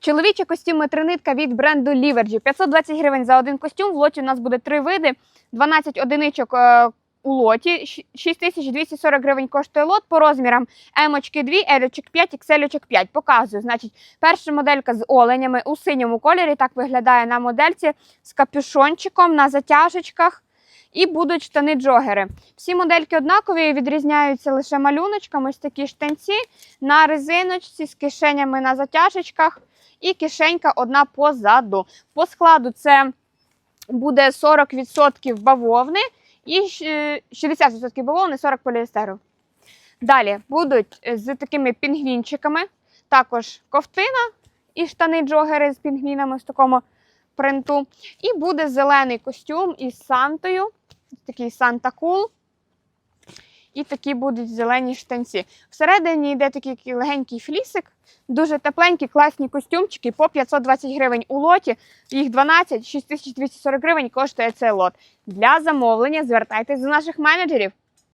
Чоловічі костюми тринитка від бренду Livergy. 520 гривень за один костюм. В лоті у нас буде три види, 12 одиничок е, у лоті. Щ- 6240 гривень коштує лот по розмірам М-очки 2, L-очок 5, XL-очок 5. Показую. Значить, перша моделька з оленями у синьому кольорі. Так виглядає на модельці з капюшончиком на затяжечках. І будуть штани-джогери. Всі модельки однакові, відрізняються лише малюночками. Ось такі штанці на резиночці з кишенями на затяжечках. І кишенька одна позаду. По складу це буде 40% бавовни і е, 60% бавовни, 40% поліестеру. Далі будуть з такими пінгвінчиками, також ковтина і штани-джогери з пінгвінами в такому принту. І буде зелений костюм із Сантою, такий Санта Кул. І такі будуть зелені штанці. Всередині йде такий легенький флісик, дуже тепленькі, класні костюмчики по 520 гривень у лоті. Їх 12, 6240 гривень коштує цей лот. Для замовлення звертайтесь до наших менеджерів.